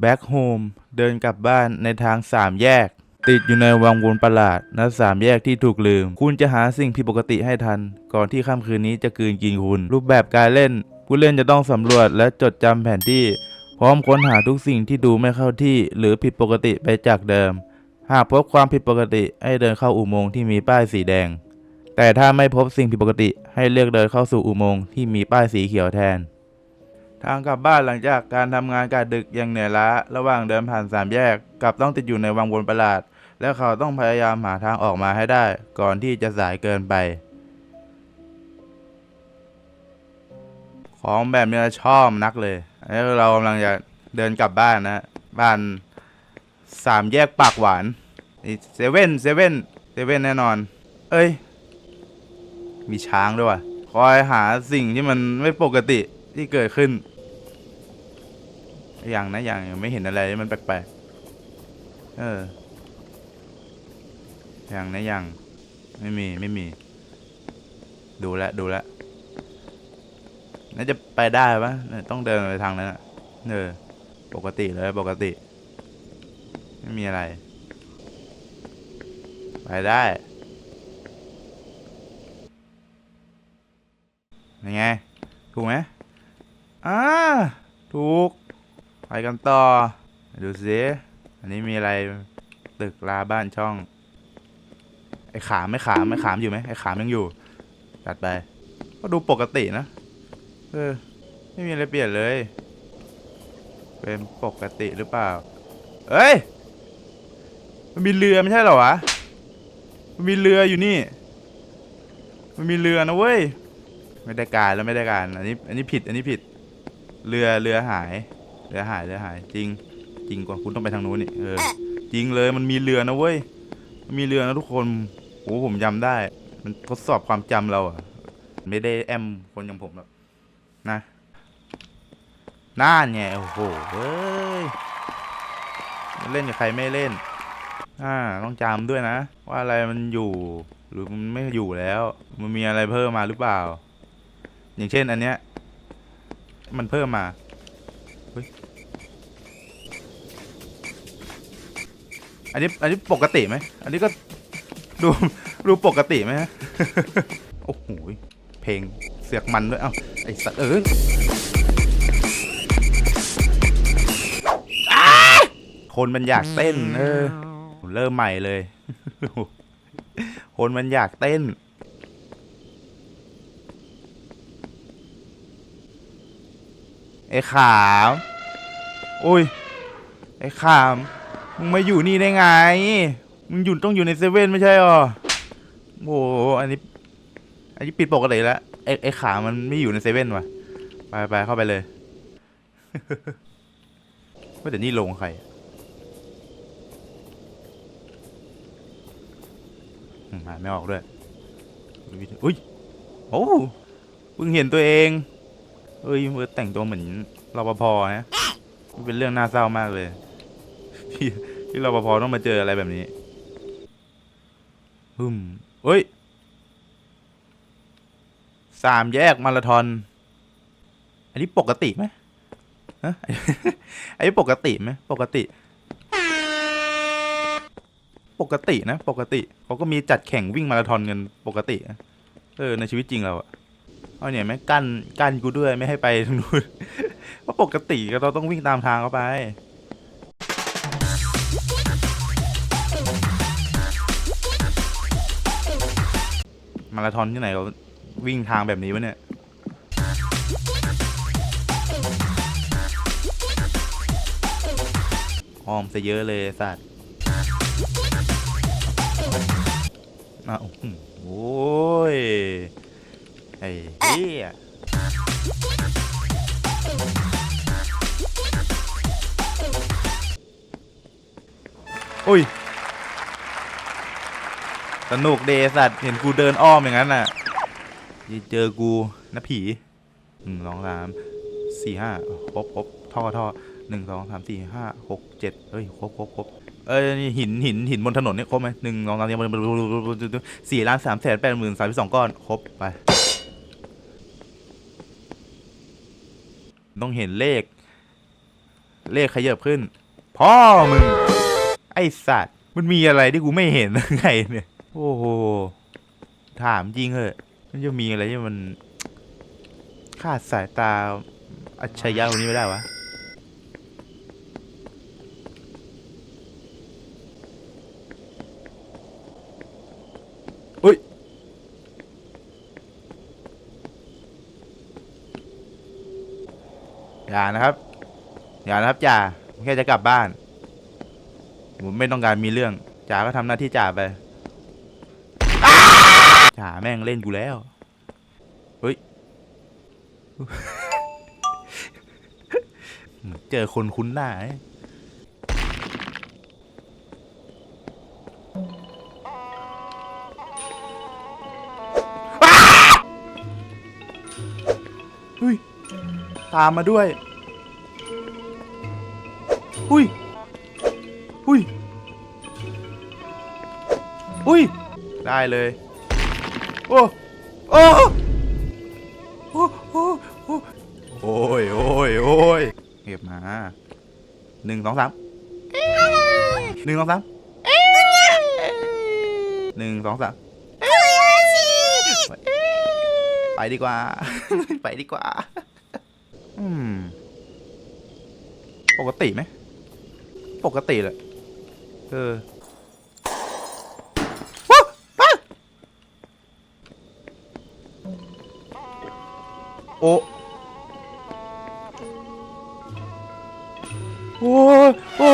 แบ็คโฮมเดินกลับบ้านในทางสามแยก ติดอยู่ในวังวนประหลาดณสามแยกที่ถูกลืม คุณจะหาสิ่งผิดปกติให้ทัน ก่อนที่ค่ำคืนนี้จะกืนกินคุณ รูปแบบการเล่น ผู้เล่นจะต้องสำรวจและจดจำแผนที่ พร้อมค้นหาทุกสิ่งที่ดูไม่เข้าที่ หรือผิดปกติไปจากเดิม หากพบความผิดปกติให้เดินเข้าอุโมงค์ที่มีป้ายสีแดง แต่ถ้าไม่พบสิ่งผิดปกติให้เลือกเดินเข้าสู่อุโมงค์ที่มีป้ายสีเขียวแทน ทางกลับบ้านหลังจากการทำงานกะดึกยังเหนื่อยล้า ระหว่างเดินผ่านสามแยกกลับต้องติดอยู่ในวังวนประหลาด และเขาต้องพยายามหาทางออกมาให้ได้ ก่อนที่จะสายเกินไป ของแบบนี้ชอบนักเลยอันนี้เรากำลังจะเดินกลับบ้านนะบ้านสามแยกปากหวานเซเว่นเซเว่นเซเว่นแน่นอน เอ้ย มีช้างด้วยว่ะคอยหาสิ่งที่มันไม่ปกติที่เกิดขึ้น ย่างนะอย่างยังไม่เห็นอะไรมันแปลกๆเอออย่างนะอย่างไม่มีไม่มี ดูแลดูแลน่าจะไปได้ปะเนี่ยต้องเดินไปทางนั้นอะเออปกติเลยปกติ ไม่มีอะไร ไปได้ยังไงถูกไหมอ่า ถูก ไป กันต่อ ดูสิอันนี้มีอะไรตึกลาบ้านช่อง ไอ้ขามไม่ขามไม่ขามอยู่ไหมไอ้ขามยังอยู่จัดไป ก็ดูปกตินะเออไม่มีอะไรเปลี่ยนเลย เป็นปกติหรือเปล่าเอ้ยมันมีเรือไม่ใช่เหรอวะมันมีเรืออยู่นี่ มันมีเรือนะเว้ยไม่ได้การแล้วไม่ได้การ อันนี้ อันนี้ผิด อันนี้ผิด เรือเรือหาย เรือหายเรือหายจริง จริงกว่าคุณต้องไปทางนู้นนี่เออ จริงเลยมันมีเรือนะเว้ยมันมีเรือนะทุกคนโอ้ผมจำได้ มันทดสอบความจำเราอะไม่ได้แอมคนอย่างผมหรอกนะน่านไงโอ้โหเฮ้ยเล่นกับใครไม่เล่น อ่าต้องจำด้วยนะ ว่าอะไรมันอยู่หรือมันไม่อยู่แล้ว มันมีอะไรเพิ่มมาหรือเปล่า อย่างเช่นอันเนี้ย มันเพิ่มมาเฮ้ยอันนี้อันนี้ปกติไหมอันนี้ก็ดูดูปกติไหมฮะโอ้โหเพลงเสือกมันด้วยเอ้าไอ้สัตว์เอ้ยอ้าคนมันอยากเต้น เออ เริ่มใหม่เลย คนมันอยากเต้น ไอ้ ขามอุ้ย ไอ้ขาม มึงมาอยู่นี่ได้ไง มึงอยู่ต้องอยู่ในเซเว่นไม่ใช่หรอโอ้โหอันนี้ อันนี้ปิดปกติแล้วไอ้ไอ้ขามันไม่อยู่ในเซเว่นว่ะ ไปไปเข้าไปเลยว่าแต่นี่ลงใครมหาไม่ออกด้วย อุ้ย โอ้เพิ่งเห็นตัวเอง เอ้ยเมื่อแต่งตัวเหมือนรปภนะมันเป็นเรื่องน่าเศร้ามากเลยพี่ที่รปภต้องมาเจออะไรแบบนี้ฮึมเอ้ยสามแยกมาราธอน อันนี้ปกติไหมฮะอันนี้ปกติไหมปกติ ปกตินะ ปกติเขาก็มีจัดแข่งวิ่งมาราธอนกันปกติ เออในชีวิตจริงเราอะ เอาเนี่ยไหมกั้นกั้นกูด้วยไม่ให้ไปทางนู้นเพราะปกติก็เราต้องวิ่งตามทางเขาไป มาราธอนที่ไหนเขาวิ่งทางแบบนี้วะเนี่ยอ้อมซะเยอะเลยสัตว์อะโอ้โหโอ้ย ไอ้เหี้ยอุ้ยสนุกเดสัตว์เห็นกูเดินอ้อมอย่างนั้นน่ะย่าเจอกูนะผีหนึ่งสองสามสี่ห้าครบครบท่อท่อหนึ่งสองสามสี่ห้าหกเจ็ดเฮ้ยครบครบครบเอ้ยหินหินหินบนถนนเนี่ยครบไหมหนึ่งสองสามสี่สี่ล้านสามแสนแปดหมื่นสามสิบสองก้อนครบไป ต้องเห็นเลข เลขขยับขึ้น พ่อมึง ไอสัตว์ มันมีอะไรที่กูไม่เห็นไงเนี่ย โอ้โห ถามจริงเหอะ มันจะมีอะไรที่มันขาดสายตาอัจฉริยะคนนี้ไม่ได้วะอุ้ย อย่านะครับ อย่านะครับจ่าแค่จะกลับบ้าน ผมไม่ต้องการมีเรื่องจ่าก็ทำหน้าที่จ่าไปจ่าแม่งเล่นกูแล้วเฮ้ยเจอคนคุ้นหน้าเอ้ยอ้า ตามมาด้วย อุ้ย อุ้ย อุ้ย ได้เลย โอ้โอ้โอ้โอ้โอ้โอ้ยโอ้ยโอ้ยเก็บมาหนึ่งสองสามหนึ่งสองสามหนึ่งสองสามไปดีกว่า ไปดีกว่า อืม ปกติไหม ปกติแหละ เออโอ้โอ้ยโอ้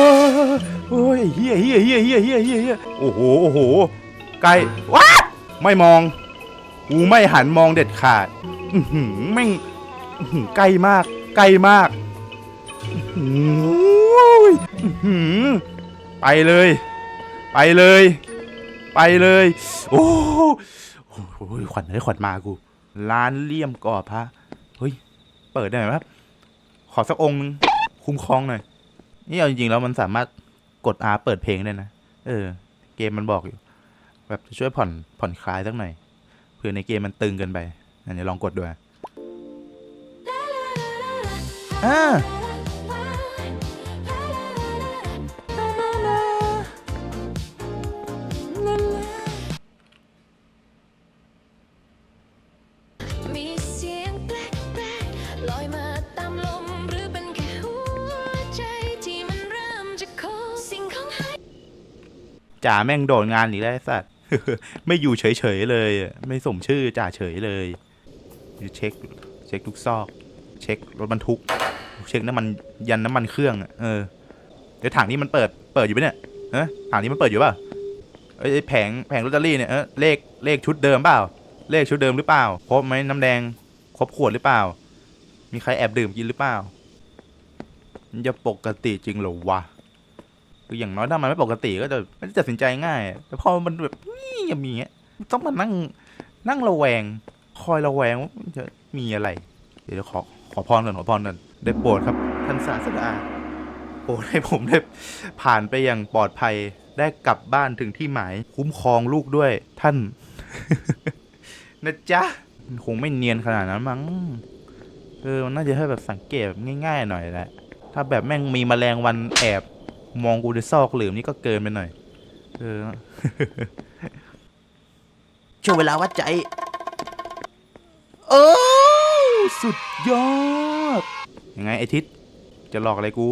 ยโอ้ยเฮียเฮียเฮียเฮียเฮียเฮียเฮียโอ้โห โอ้โห ไกลว้าไม่มอง กูไม่หันมองเด็ดขาด อือหือแม่ง ใกล้มากใกล้มากไปเลย ไปเลย ไปเลย โอ้โหขวัญเลยขวัญมากู ร้านเลี่ยมก่อพระเฮ้ย เปิดได้ไหมครับ ขอสักองค์นึงคุ้มครองหน่อย นี่เอาจริงๆแล้วมันสามารถกด R เปิดเพลงได้นะ เออ เกมมันบอกอยู่ แบบจะช่วยผ่อนผ่อนคลายสักหน่อย เผื่อในเกมมันตึงเกินไปอันนี้ลองกดดูอะ อ่ามีเสียงแปลกๆลอยมาตามลมหรือเป็นแค่หัวใจที่มันเริ่มจะโคสิ่งของหายจ่าแม่งโดดงานอีกแล้วไอ้สัตว์ ไม่อยู่เฉยๆเลยอะไม่สมชื่อจ่าเฉยเลยอยู่เช็ค เช็คทุกซอก เช็ครถบรรทุก เช็คน้ำมันยันน้ำมันเครื่องเออเดี๋ยวถังนี้มันเปิดเปิดอยู่ปะเนี่ยฮะถังนี้มันเปิดอยู่เปล่าเอ้ยไอ้แผงแผงลอตเตอรี่เนี่ยเออเลขเลขชุดเดิมเปล่า เลขชุดเดิมหรือเปล่าครบไหมน้ำแดงครบขวดหรือเปล่า มีใครแอบดื่มกินหรือเปล่ามันจะปกติจริงหรอวะคืออย่างน้อยถ้ามันไม่ปกติก็จะไม่ได้ตัดสินใจง่าย แต่พอมันแบบนี่ยังมีเงี้ยต้องมานั่งนั่งระแวง คอยระแวงว่าจะมีอะไร เดี๋ยวขอข ขอพรก่อนขอพรก่อนได้โปรดครับท่านศาสดาโปรดให้ผมได้ผ่านไปอย่างปลอดภัยได้กลับบ้านถึงที่หมาย คุ้มครองลูกด้วยท่าน นะจ๊ะ คงไม่เนียนขนาดนั้นมั้งเออมันน่าจะให้แบบสังเกตแบบง่าย ๆ หน่อยแหละ ถ้าแบบแม่งมีแมลงวันแอบ มองกูในซอกหลืมนี่ก็เกินไปหน่อย เออ ช่วงเวลาวัดใจ เออ สุดยอด ยังไงไอทิศจะหลอกอะไรกู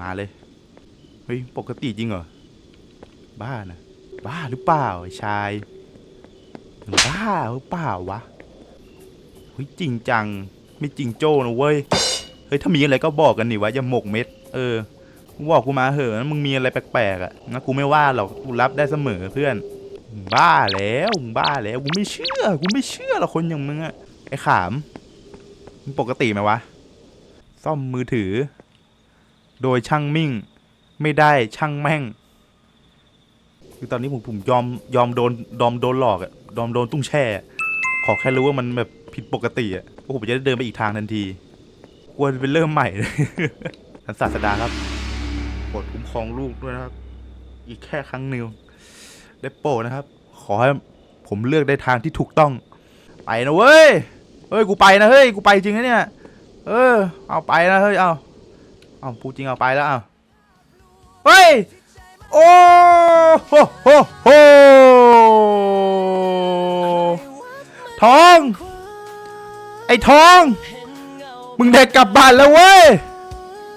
มาเลย เฮ้ย ปกติจริงเหรอ บ้านะ บ้าหรือเปล่าไอชาย บ้าหรือเปล่าวะ เฮ้ย จริงจัง ไม่จริงโจ้นะเว้ย เฮ้ย ถ้ามีอะไรก็บอกกันนี่วะ อย่าหมกเม็ด เออบอกกูมาเหอะมึงมีอะไรแปลกๆอะนะกูไม่ว่าหรอกกูรับได้เสมอเพื่อน บ้าแล้วบ้าแล้วกูไม่เชื่อกูไม่เชื่อหรอกคนอย่างมึงอะ ไอ้ขามมึงปกติไหมวะ ซ่อมมือถือ โดยช่างมิ่ง ไม่ได้ช่างแม่ง คือตอนนี้ผมผมยอมยอมโดนยอมโดนหลอกอะยอมโดนตุ้งแช่ ขอแค่รู้ว่ามันแบบผิดปกติอะโอ้ผมจะได้เดินไปอีกทางทันทีกลัวจะเป็นเริ่มใหม่เลยท่านศาสดาครับโปรดคุ้มครองลูกด้วยนะครับ อีกแค่ครั้งนึงได้โปรดนะครับ ขอให้ผมเลือกได้ทางที่ถูกต้อง ไปนะเว้ย เฮ้ยกูไปนะเฮ้ยกูไปจริงนะเนี่ยเออเอาไปนะเฮ้ยเอาเอาพูดจริงเอาไปแล้วอ้าเฮ้ยโอ้โหโหโหทอง ไอ้ทอง มึงเด็กกลับบ้านแล้วเว้ย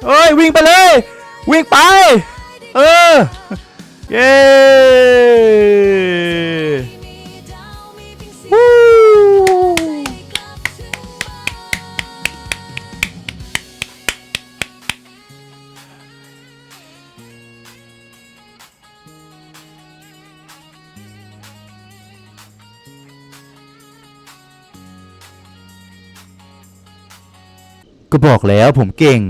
เอ้ยวิ่งไปเลย วิ่งไป เออ เย้ บอกแล้วผมเก่ง